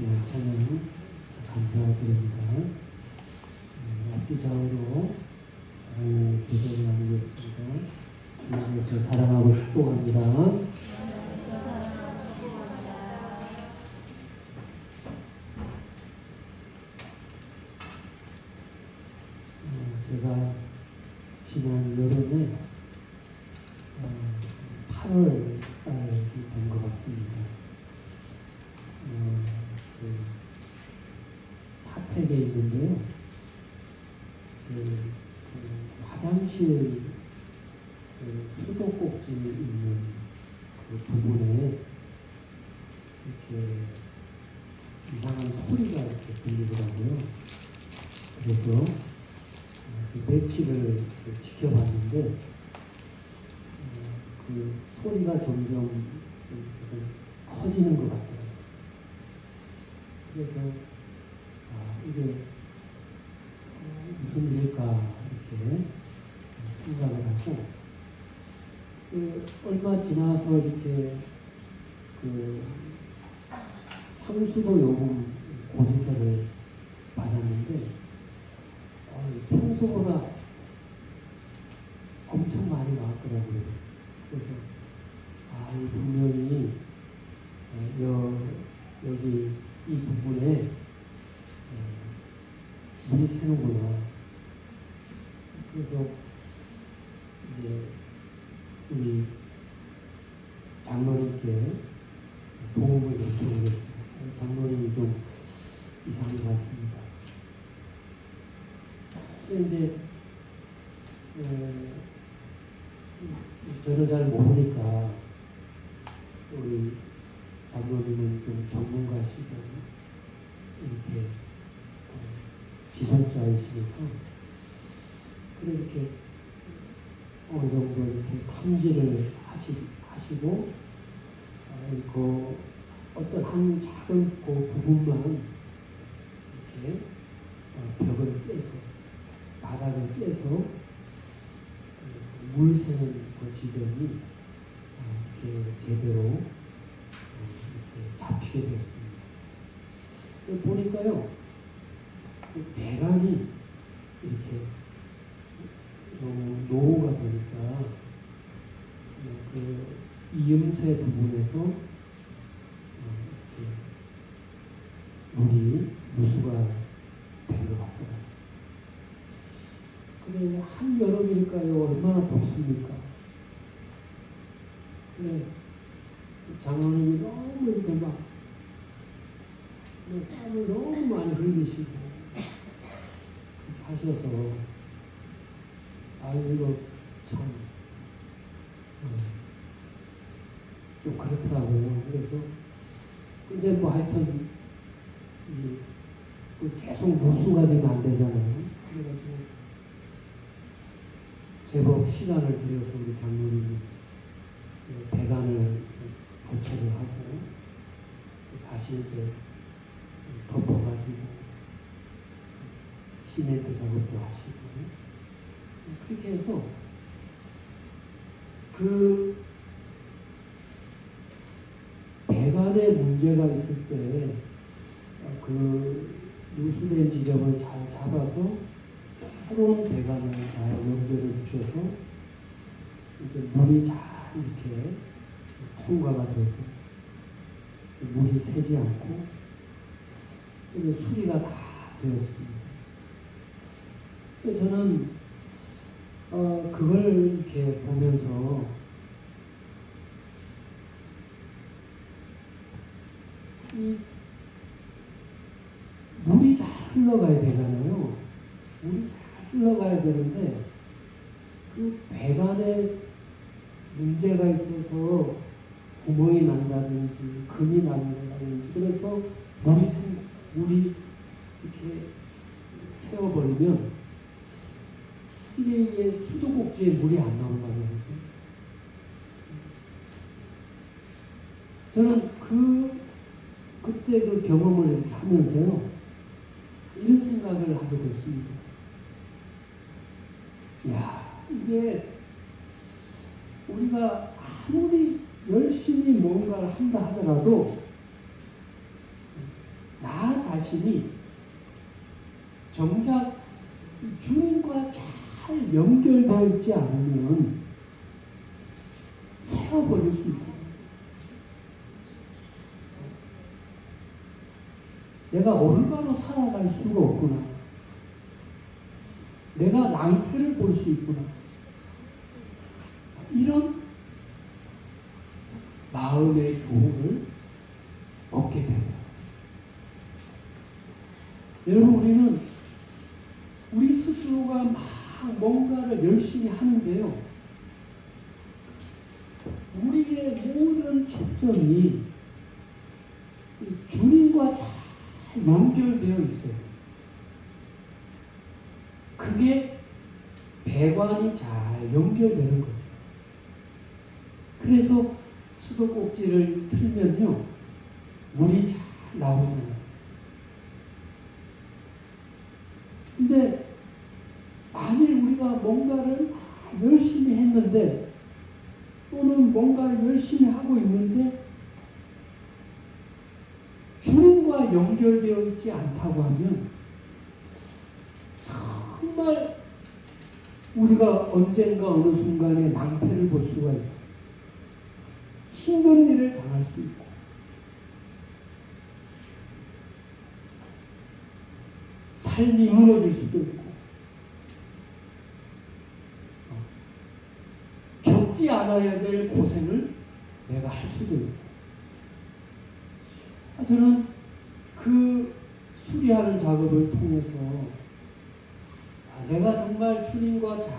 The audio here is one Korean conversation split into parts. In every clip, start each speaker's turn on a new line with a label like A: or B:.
A: 귀한 찬양 감사드립니다. 음, 악기장으로 사랑의 기도를 나누겠습니다. 주님께서 사랑하고 축복합니다. 어, 제가 지난 여름에 어, 8월 달이 된 것 같습니다. 어, 그 사택에 있는데요. 그, 그 화장실 그 수도꼭지 있는 그 부분에 이렇게 이상한 소리가 이렇게 들리더라고요. 그래서 어, 그 매치를 지켜봤는데 어, 그 소리가 점점 커지는 것 같더라고요. 그래서 아 이게 어, 무슨 일일까 이렇게 생각을 하고 그 얼마 지나서 이렇게 그 상수도 요금 고지서를 받았는데 어, 평소보다 엄청 많이 나왔더라고요. 그래서 아, 이 분명히 어, 여, 여기 이 부분에 어, 물이 새는구나. 그래서 이제 우리 장로님께 도움을 요청을 했습니다. 장로님이 좀 이상한 것 같습니다. 이제 에, 저는 잘 모르니까 우리 장로님은 좀 전문가시고 이렇게 어, 기술자이시니까 그래 이렇게 어느 정도 이렇게 탐지를 하시, 하시고 어, 그 어떤 한 작은 그 부분만 이렇게 어, 벽을 깨서 바닥을 깨서 어, 물 새는 그 지점이 어, 이렇게 제대로 어, 이렇게 잡히게 됐습니다. 그 보니까요, 그 배관이 이렇게 너무 노후가 되니까 어, 그 이음새 부분에서 물이 누수가 된 것 같더라고요. 그래 한여름이니까요 얼마나 덥습니까? 그래 장로님이 너무 이렇게 막뭐 땀을 너무 많이 흘리시고 하셔서 아유 이거 참 어, 좀 그렇더라고요. 그래서 근데 뭐 하여튼 이, 그 계속 무수가 되면 안 되잖아요. 그래가지고 제법 시간을 들여서 우리 장로님이 그 배관을 교체를 하고 다시 이렇게 덮어가지고 시멘트 작업도 하시고 그렇게 해서 그 배관에 문제가 있을 때 그 누수된 지점을 잘 잡아서 새로운 배관을 잘 연결해 주셔서 이제 물이 잘 이렇게 통과가 되고 물이 새지 않고 이제 수리가 다 되었습니다. 저는 어, 그걸 이렇게 보면서 이 물이 잘 흘러가야 되잖아요. 물이 잘 흘러가야 되는데 그 배관에 문제가 있어서 구멍이 난다든지 금이 난다든지 그래서 물이 생- 물이 이렇게 새어버리면 이게 이게 수도꼭지에 물이 안 나온다는 거죠. 저는 그 그때 그 경험을 이렇게 하면서요 이런 생각을 하게 됐습니다. 야 이게 우리가 아무리 열심히 뭔가를 한다 하더라도 자신이 정작 이 주님과 잘 연결되어 있지 않으면 세워버릴 수 있어요. 내가 얼마로 살아갈 수가 없구나. 내가 낭패를 볼 수 있구나. 이런 마음의 교훈을 얻게 돼요. 여러분, 우리는 우리 스스로가 막 뭔가를 열심히 하는데요. 우리의 모든 초점이 주님과 잘 연결되어 있어요. 그게 배관이 잘 연결되는 거죠. 그래서 수도꼭지를 틀면요, 물이 잘 나오잖아요. 근데 만일 우리가 뭔가를 열심히 했는데 또는 뭔가를 열심히 하고 있는데 주님과 연결되어 있지 않다고 하면 정말 우리가 언젠가 어느 순간에 낭패를 볼 수가 있고 힘든 일을 당할 수 있고 삶이 무너질 수도 있고 어, 않아야 될 고생을 내가 할 수도 있고. 아, 저는 그 수리하는 작업을 통해서 아, 내가 정말 주님과 잘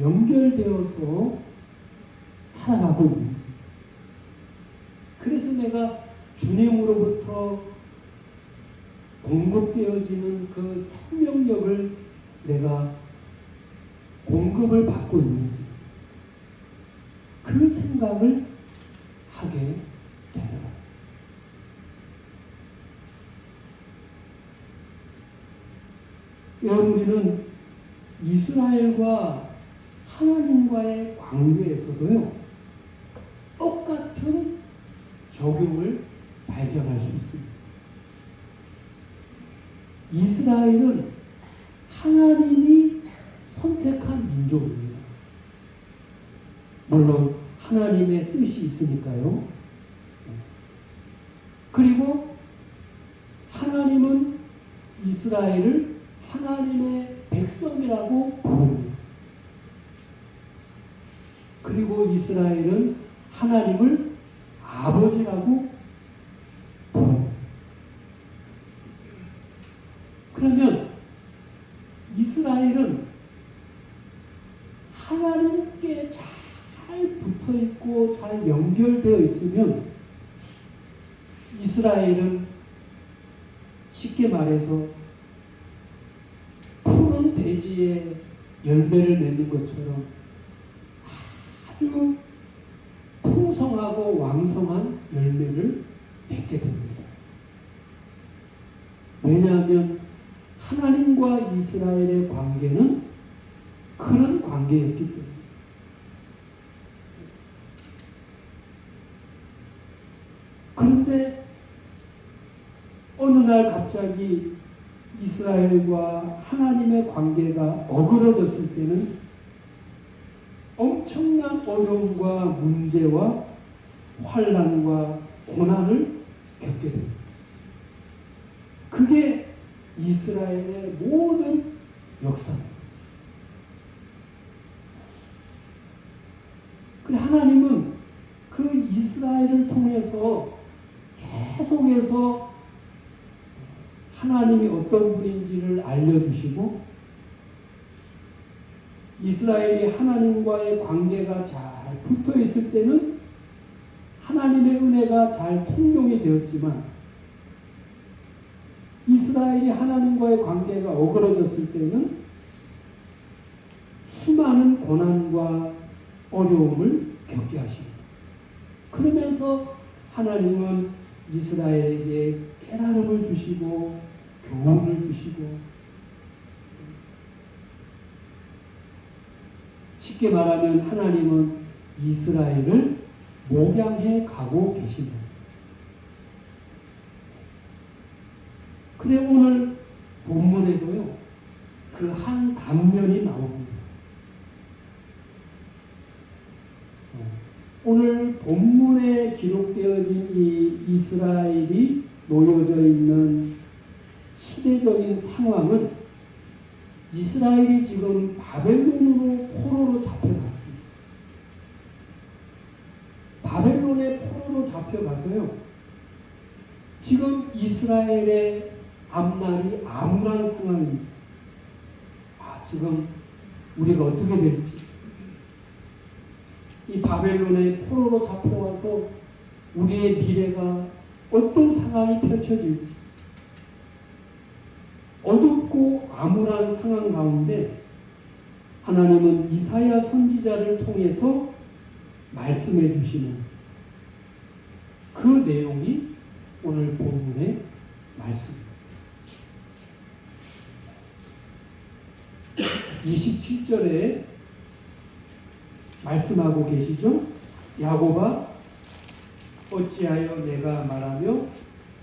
A: 연결되어서 살아가고 있는지. 그래서 내가 주님으로부터 공급되어지는 그 생명력을 내가 공급을 받고 있는지 그 생각을 하게 되더라고요. 여러분 우리는 이스라엘과 하나님과의 관계에서도요 똑같은 적용을 발견할 수 있습니다. 이스라엘은 하나님이 선택한 민족입니다. 물론 하나님의 뜻이 있으니까요. 그리고 하나님은 이스라엘을 하나님의 백성이라고 부릅니다. 그리고 이스라엘은 하나님을 아버지라고 부릅니다. 그러면 이스라엘은 하나님께 잘 붙어 있고 잘 연결되어 있으면 이스라엘은 쉽게 말해서 푸른 대지에 열매를 맺는 것처럼 아주 풍성하고 왕성한 열매를 맺게 됩니다. 왜냐하면 하나님과 이스라엘의 관계는 그런 관계였기 때문에. 그런데 어느 날 갑자기 이스라엘과 하나님의 관계가 어그러졌을 때는 엄청난 어려움과 문제와 환란과 고난을 겪게 됩니다. 그게 이스라엘의 모든 역사입니다. 그래 하나님은 그 이스라엘을 통해서 계속해서 하나님이 어떤 분인지를 알려주시고 이스라엘이 하나님과의 관계가 잘 붙어 있을 때는 하나님의 은혜가 잘 통용이 되었지만 이스라엘이 하나님과의 관계가 어그러졌을 때는 수많은 고난과 어려움을 겪게 하십니다. 그러면서 하나님은 이스라엘에게 깨달음을 주시고 교훈을 주시고 쉽게 말하면 하나님은 이스라엘을 목양해 가고 계십니다. 그래 오늘 본문에도요 그 한 단면이 나옵니다. 어, 오늘 본문에 기록되어진 이 이스라엘이 놓여져 있는 시대적인 상황은 이스라엘이 지금 바벨론으로 포로로 잡혀갔습니다. 바벨론의 포로로 잡혀가서요. 지금 이스라엘의 앞날이 암울한 상황입니다. 아, 지금 우리가 어떻게 될지. 이 바벨론의 포로로 잡혀와서 우리의 미래가 어떤 상황이 펼쳐질지. 어둡고 암울한 상황 가운데 하나님은 이사야 선지자를 통해서 말씀해 주시는 그 내용이 오늘 본문의 말씀입니다. 27절에 말씀하고 계시죠? 야고바 어찌하여 내가 말하며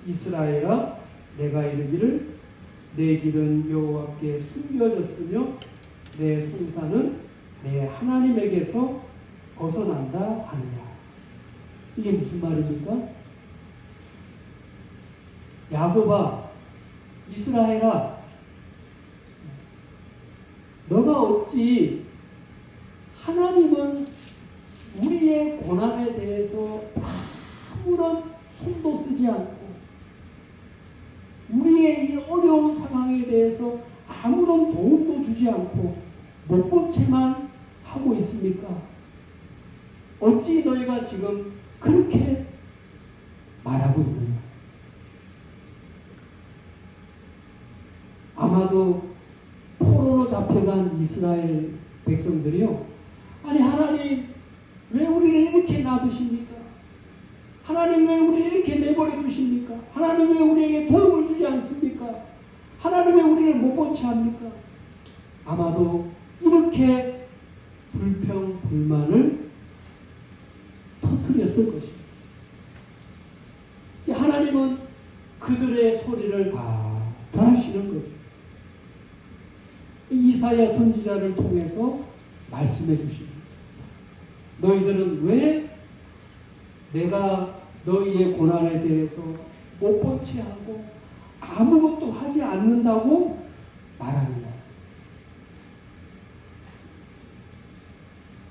A: 이스라엘아 내가 이르기를 내 길은 여호와께 숨겨졌으며 내 손사는 내 하나님에게서 벗어난다 하느냐. 이게 무슨 말입니까? 야고바 이스라엘아 너가 어찌 하나님은 우리의 고난에 대해서 아무런 손도 쓰지 않고 우리의 이 어려운 상황에 대해서 아무런 도움도 주지 않고 못본 채만 하고 있습니까? 어찌 너희가 지금 그렇게 말하고 있느냐? 아마도 포로로 잡혀간 이스라엘 백성들이요. 아니 하나님 왜 우리를 이렇게 놔두십니까? 하나님 왜 우리를 이렇게 내버려 두십니까? 하나님 왜 우리에게 도움을 주지 않습니까? 하나님 왜 우리를 못본채 합니까? 아마도 이렇게 불평 불만을 터뜨렸을 것입니다. 하나님은 그들의 소리를 다 들으시는 거죠. 이사야 선지자를 통해서 말씀해 주십니다. 너희들은 왜 내가 너희의 고난에 대해서 못본채 하고 아무것도 하지 않는다고 말합니다.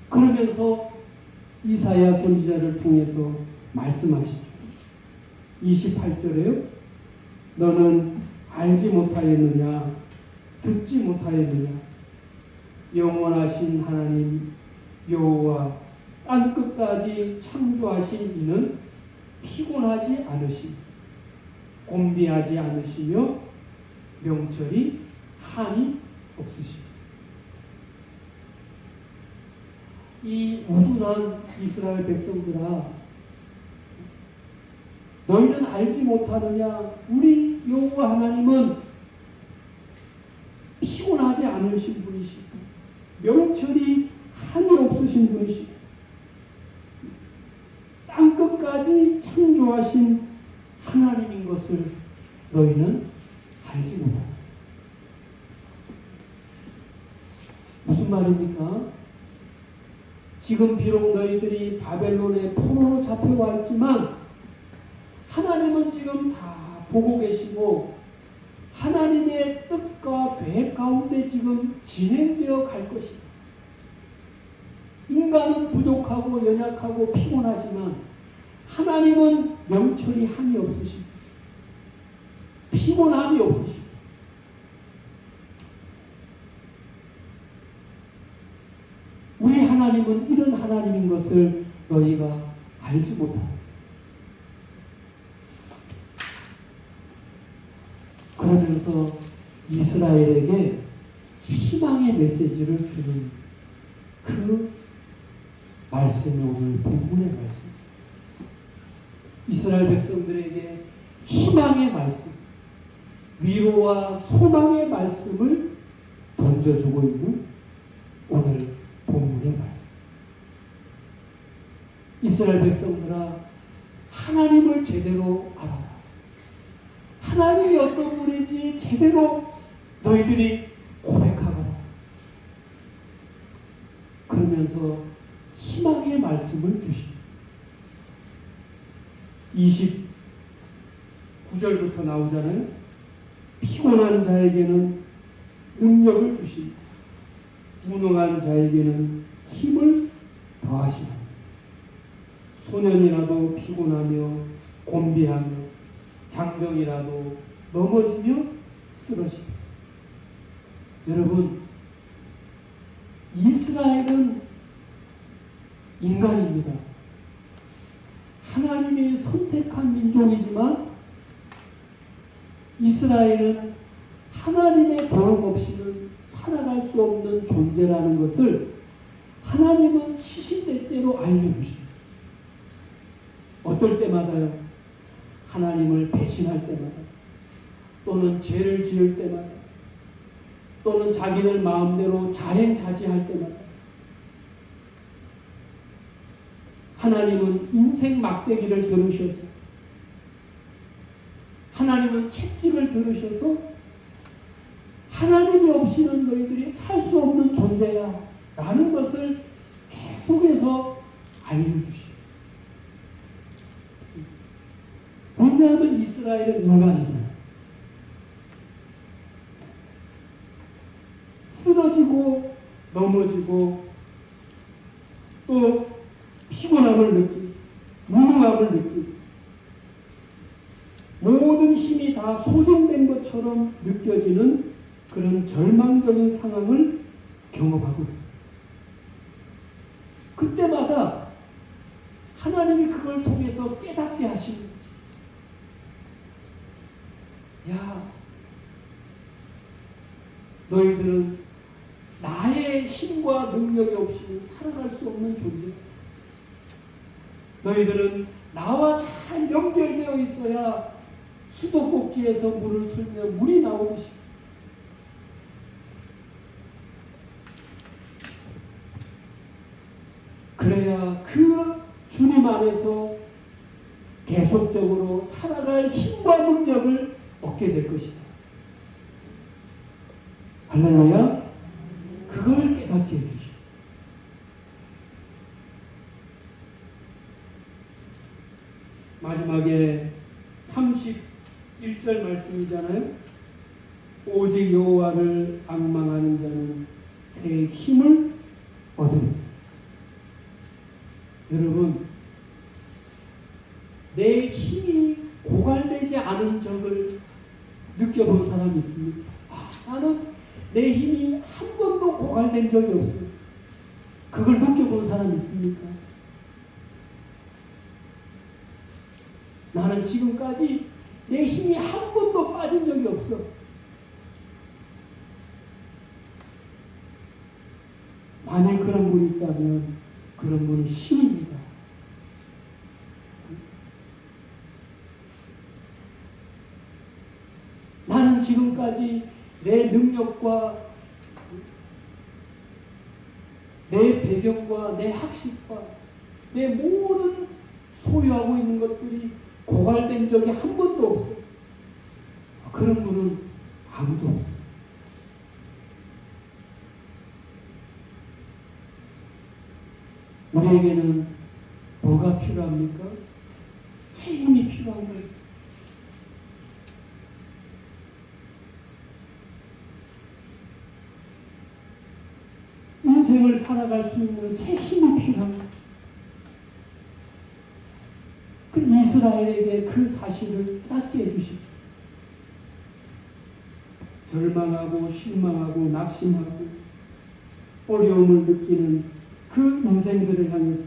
A: 그러면서 이사야 선지자를 통해서 말씀하시죠. 28절에요. 너는 알지 못하였느냐? 듣지 못하였느냐? 영원하신 하나님 여호와 땅 끝까지 창조하신 이는 피곤하지 않으시 곤비하지 않으시며 명철이 한이 없으시. 이 우둔한 이스라엘 백성들아 너희는 알지 못하느냐 우리 여호와 하나님은 피곤하지 않으신 분이시고 명철이 한이 없으신 분이시고 땅 끝까지 창조하신 하나님인 것을 너희는 알지 못한다. 무슨 말입니까? 지금 비록 너희들이 바벨론의 포로로 잡혀와 있지만 하나님은 지금 다 보고 계시고 하나님의 뜻과 계획 가운데 지금 진행되어 갈 것이다. 인간은 부족하고 연약하고 피곤하지만 하나님은 명철이 한이 없으시고 피곤함이 없으시고 우리 하나님은 이런 하나님인 것을 너희가 알지 못한다. 그러면서 이스라엘에게 희망의 메시지를 주는 그 말씀이 오늘 본문의 말씀. 이스라엘 백성들에게 희망의 말씀, 위로와 소망의 말씀을 던져주고 있는 오늘 본문의 말씀. 이스라엘 백성들아, 하나님을 제대로 알아라. 하나님이 어떤 분인지 제대로 너희들이 고백하거라. 그러면서 희망의 말씀을 주십니다. 29절부터 나오잖아요. 피곤한 자에게는 능력을 주십니다. 무능한 자에게는 힘을 더하시라. 소년이라도 피곤하며 곤비하며 장정이라도 넘어지며 쓰러집니다. 여러분, 이스라엘은 인간입니다. 하나님이 선택한 민족이지만 이스라엘은 하나님의 도움 없이는 살아갈 수 없는 존재라는 것을 하나님은 시신때때로 알려주십니다. 어떨 때마다요? 하나님을 배신할 때마다 또는 죄를 지을 때마다 또는 자기들 마음대로 자행자지할 때마다 하나님은 인생 막대기를 들으셔서 하나님은 채찍을 들으셔서 하나님이 없이는 너희들이 살 수 없는 존재야 라는 것을 계속해서 알려주시오. 왜냐하면 이스라엘은 인간이잖아요. 쓰러지고 넘어지고 또 피곤함을 느끼고 무능함을 느끼고 모든 힘이 다 소정된 것처럼 느껴지는 그런 절망적인 상황을 경험하고. 그때마다 하나님이 그걸 통해서 깨닫게 하십니다. 야, 너희들은 나의 힘과 능력이 없이는 살아갈 수 없는 존재. 너희들은 나와 잘 연결되어 있어야 수도꼭지에서 물을 틀면 물이 나오듯이. 그래야 그 주님 안에서 계속적으로 살아갈 힘과 능력을 얻게 될 것이다. 할렐루야. 그걸 깨닫게 해주시. 마지막에 31절 말씀이잖아요. 오직 여호와를 악망하는 자는 새 힘을 얻으리. 여러분, 내 힘이 고갈되지 않은 적을 느껴본 사람이 있습니까? 아, 나는 내 힘이 한 번도 고갈된 적이 없어요. 그걸 느껴본 사람 있습니까? 나는 지금까지 내 힘이 한 번도 빠진 적이 없어. 만일 그런 분이 있다면 그런 분은 신입니다. 나는 지금까지 내 능력과 내 배경과 내 학식과 내 모든 소유하고 있는 것들이 고갈된 적이 한 번도 없어. 그런 분은 아무도 없어요. 우리에게는 뭐가 필요합니까? 새 힘이 필요한 거예요. 인생을 살아갈 수 있는 새 힘이 필요한 거예요. 그 이스라엘에게 그 사실을 깨닫게 해주십시오. 절망하고 실망하고 낙심하고 어려움을 느끼는 그 인생들을 향해서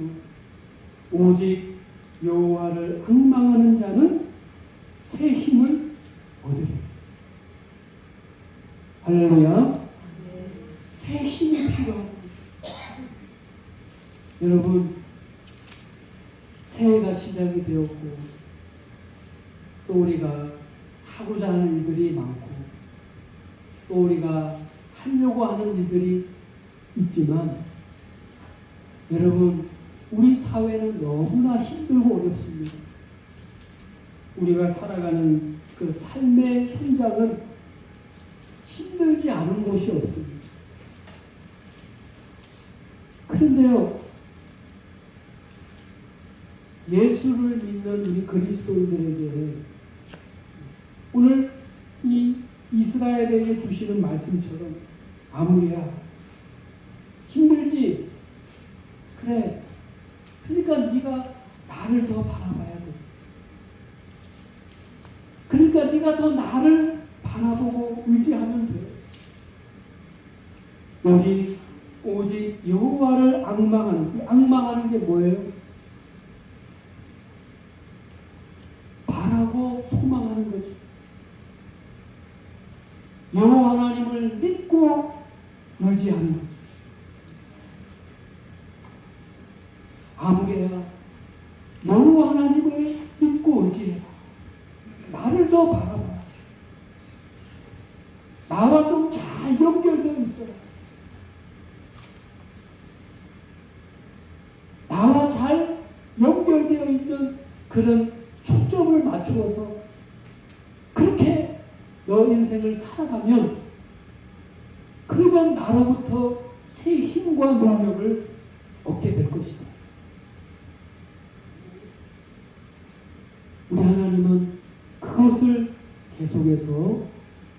A: 오직 여호와를 악망하는 자는 새 힘을 얻으리. 할렐루야. 새 힘이 필요합니다. 여러분, 새해가 시작이 되었고, 또 우리가 하고자 하는 일들이 많고, 또 우리가 하려고 하는 일들이 있지만, 여러분, 우리 사회는 너무나 힘들고 어렵습니다. 우리가 살아가는 그그 삶의 현장은 힘들지 않은 곳이 없습니다. 그런데요, 예수를 믿는 우리 그리스도인들에게 오늘 이 이스라엘에게 주시는 말씀처럼 아무리야 힘들지? 그래. 그러니까 네가 나를 더 바라봐야 돼. 그러니까 네가 더 나를 바라보고 의지하면 돼. 여기 오직 여호와를 악망하는 이 악망하는 게 뭐예요? 바라고 소망하는 거지. 여호와 하나님을 믿고 의지하는 거지. 아무개야 여호와 하나님을 믿고 의지해라. 나를 더 바라봐. 나와 좀 잘 연결되어 있어라. 나와 잘 연결되어 있는 그런 초점을 맞추어서 그렇게 너 살아가면 그러면 나로부터 새 힘과 능력을 얻게 될 것이다. 우리 하나님은 그것을 계속해서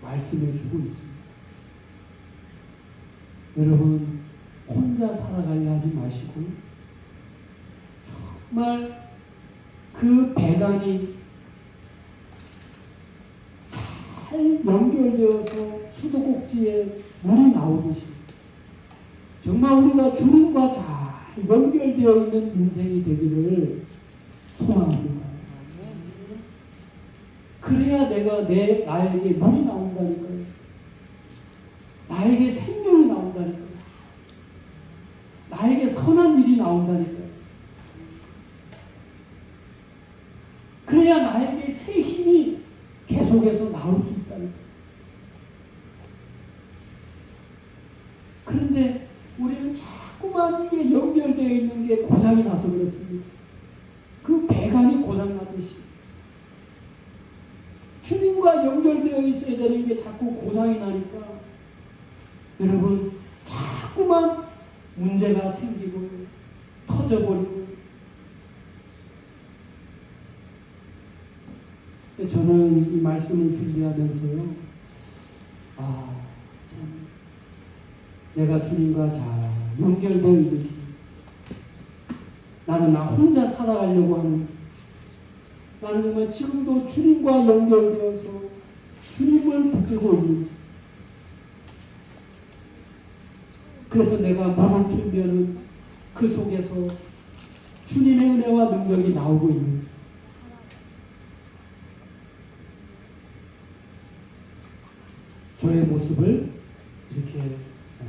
A: 말씀해 주고 있습니다. 여러분, 혼자 살아가려 하지 마시고, 정말 그 배관이 잘 연결되어서 수도꼭지에 물이 나오듯이 정말 우리가 주님과 잘 연결되어 있는 인생이 되기를 소망합니다. 그래야 내가 내 나에게 물이 나온다니까요. 나에게 생명이 나온다니까요. 나에게 선한 일이 나온다니까요. 그래야 나에게 새 힘이 계속해서 나올 수 있다니까요. 그런데 우리는 자꾸만 이게 연결되어 있는 게 고장이 나서 그렇습니다. 그 배관이 고장나듯이. 주님과 되는 게 자꾸 고장이 나니까 여러분 자꾸만 문제가 생기고 터져버리고. 저는 이 말씀을 준비하면서요. 아 참, 내가 주님과 잘 연결되어 있는지 나는 나 혼자 살아가려고 하는지 나는 지금도 주님과 연결되어서 주님을 붙들고 있는지 그래서 내가 몸을 틀면은 그 속에서 주님의 은혜와 능력이 나오고 있는지 저의 모습을 이렇게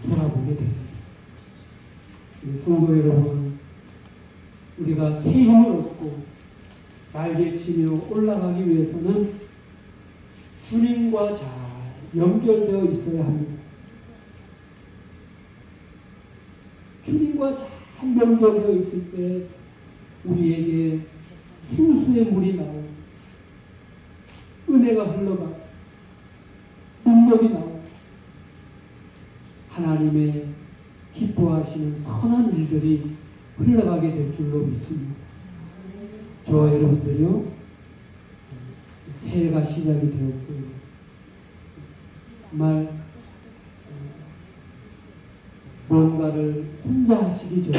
A: 돌아보게 됩니다. 성도 여러분, 우리가 새 힘을 얻고 날개치며 올라가기 위해서는 주님과 잘 연결되어 있어야 합니다. 주님과 잘 연결되어 있을 때 우리에게 생수의 물이 나오고 은혜가 흘러가고 능력이 나오고 하나님의 기뻐하시는 선한 일들이 흘러가게 될 줄로 믿습니다. 저와 여러분들이요 새해가 시작이 되었고 정말 뭔가를 혼자 하시기 전에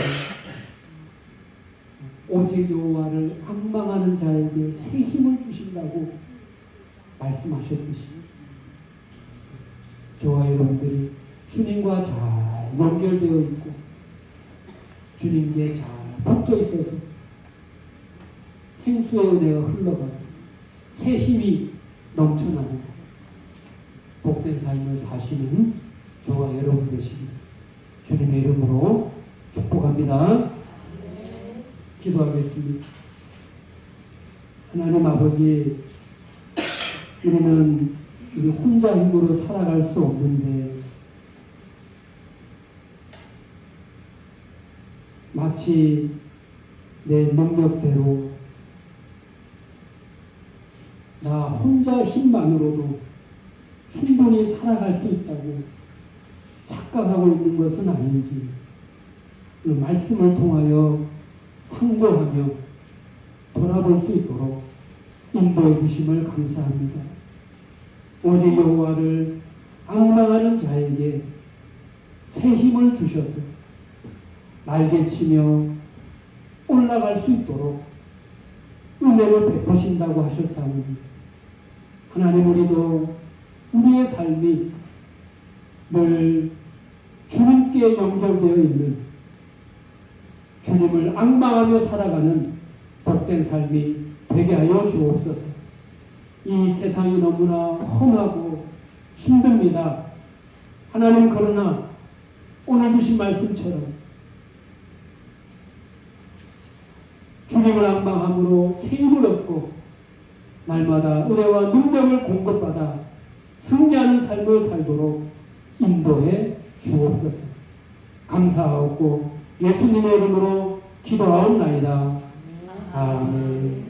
A: 오직 여호와를 악망하는 자에게 새 힘을 주신다고 말씀하셨듯이 저와 여러분들이 주님과 잘 연결되어 있고 주님께 잘 붙어 있어서 생수의 은혜가 흘러가고 새 힘이 넘쳐나는 복된 삶을 사시는 저와 여러분 되시기 주님의 이름으로 축복합니다. 기도하겠습니다. 하나님 아버지, 우리는 우리 혼자 힘으로 살아갈 수 없는데 마치 내 능력대로 나 혼자 힘만으로도 충분히 살아갈 수 있다고 착각하고 있는 것은 아닌지 그 말씀을 통하여 상고하며 돌아볼 수 있도록 인도해 주심을 감사합니다. 오직 여호와를 악망하는 자에게 새 힘을 주셔서 날개치며 올라갈 수 있도록 은혜를 베푸신다고 하셨사오니 하나님 우리도 우리의 삶이 늘 주님께 연결되어 있는 주님을 악망하며 살아가는 복된 삶이 되게 하여 주옵소서. 이 세상이 너무나 험하고 힘듭니다. 하나님 그러나 오늘 주신 말씀처럼 주님을 악망함으로 새 힘을 얻고 날마다 은혜와 능력을 공급받아 승리하는 삶을 살도록 인도해 주옵소서. 감사하고 예수님의 이름으로 기도하옵나이다. 아멘.